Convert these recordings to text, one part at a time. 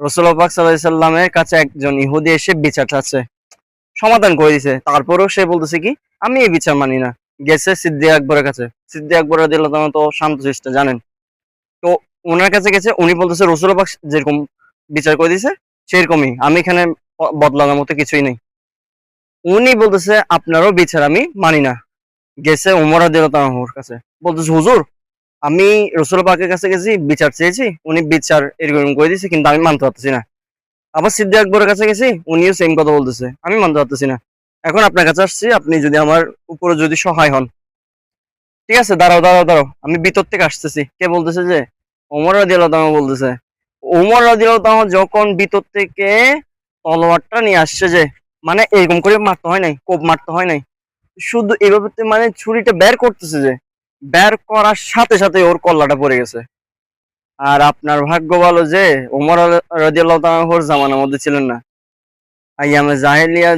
রসুল্লাহ সাল্লামের কাছে একজন ইহুদি এসে বিচার চাচ্ছে সমাধান করে দিছে। তারপরেও সে বলতেছে কি, আমি এই বিচার মানি না। গেছে সিদ্দিক আকবরের কাছে। সিদ্দিক আকবর তো শান্ত শিষ্ট জানেন। তো ওনার কাছে গেছে, উনি বলতেছে রসুল্লাহ যেরকম বিচার করে দিছে, সেরকমই। আমি এখানে বদলানোর মতো কিছুই নেই। উনি বলতেছে, আপনারও বিচার আমি মানি না। গেছে উমর দিল কাছে। বলতেছে, হুজুর আমি রসুল পাকের কাছে গেছি, বিচার চেয়েছি, উনি বিচার এরকম করে দিয়েছে, কিন্তু আমি মানতে পারতেছি না। আবার সিদ্দিক আকবরের কাছে গেছি, উনিও সেম কথা বলতেছে, আমি মানতে পারতেছি না। এখন আপনার কাছে আসছি, আপনি যদি আমার উপরে যদি সহায় হন। ঠিক আছে, দাঁড়াও দাঁড়াও দাঁড়াও, আমি ভিতর থেকে আসতেছি। কে বলতেছে যে? ওমর রাদিয়াল্লাহু বলতেছে। ওমর রাদিয়াল্লাহু যখন ভিতর থেকে তলোয়ারটা নিয়ে আসছে যে মানে এরকম করে মারতে হয় নাই, কোপ মারতে হয় নাই, শুধু এইভাবে মানে ছুরিটা বের করতেছে যে বের করার সাথে সাথে ওর কল্লাটা পড়ে গেছে। আর আপনার ভাগ্য ভালো যে রাদিয়াল্লাহু তাআলার জামানার মধ্যে ছিলেন না। আইয়ামে জাহেলিয়া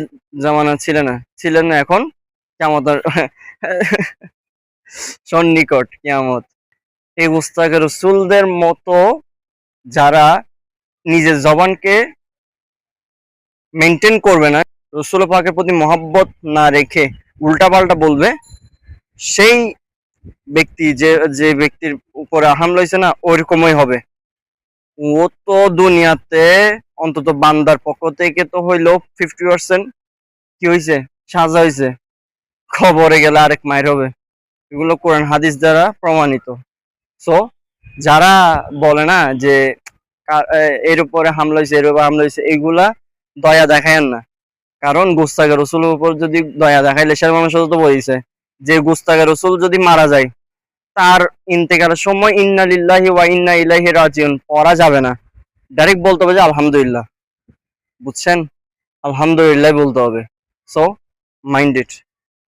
জামানা ছিলেন না। ছিলেন না এখন কেমত সন্নিকট কিয়ামত। এই মুস্তাকে রসুলদের মতো যারা নিজের জবানকে মেনটেন করবে না, রসুল পাকের প্রতি মহাব্বত না রেখে উল্টাপাল্টা বলবে, সেই ব্যক্তি যে যে ব্যক্তির উপরে হামলা হয়েছে না, ওইরকমই হবে। ও তো দুনিয়াতে অন্তত বান্দার পক্ষ থেকে তো হইল ফিফটি পার্সেন্ট কি হয়েছে সাজা হয়েছে খবরে গেলে আরেক মায়ের হবে। এগুলো কোরআন হাদিস দ্বারা প্রমাণিত। সো যারা বলে না যে এর উপরে হামলা হয়েছে এর উপরে হামলা হয়েছে এগুলা দয়া দেখায়েন না। কারণ গুস্তাগে রসুলের উপর যদি দয়া দেখাইলে সে মানুষ তো বলেছে যে গুস্তাগে রসুল যদি মারা যায় তার ইন্তেকালের সময় ইন্না লিল্লাহি ওয়া ইন্না ইলাইহি রাজিউন পড়া যাবে না। ডাইরেক্ট বলতে হবে যে, আলহামদুলিল্লাহ। বুঝছেন? আলহামদুলিল্লাহ বলতে হবে। So mind it